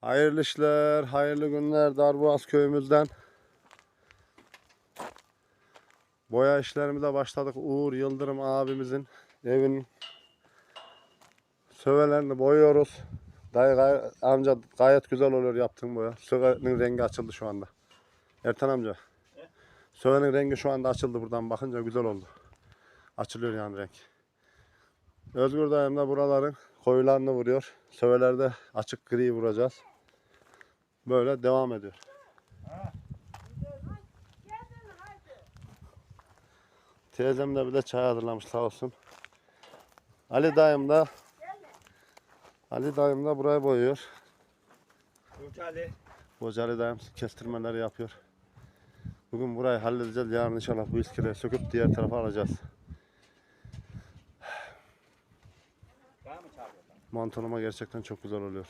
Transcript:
Hayırlı işler, hayırlı günler Darboğaz köyümüzden. Boya işlerimize başladık. Uğur Yıldırım abimizin evinin sövelerini boyuyoruz. Dayı gay- amca gayet güzel oluyor yaptığın boya. Sövenin rengi açıldı şu anda. Ertan amca. Sövenin rengi şu anda açıldı buradan bakınca güzel oldu. Açılıyor yani renk. Özgür dayım da buraların koyularını vuruyor. Sövelerde açık gri vuracağız. Böyle devam ediyor. Teyzem de bir de çay hazırlamış sağ olsun. Ali dayım da Ali dayım da burayı boyuyor. Burçali. Hoca Ali dayım kestirmeleri yapıyor. Bugün burayı halledeceğiz. Yarın inşallah bu iskeleyi söküp diğer tarafa alacağız. Mantonuma gerçekten çok güzel oluyor.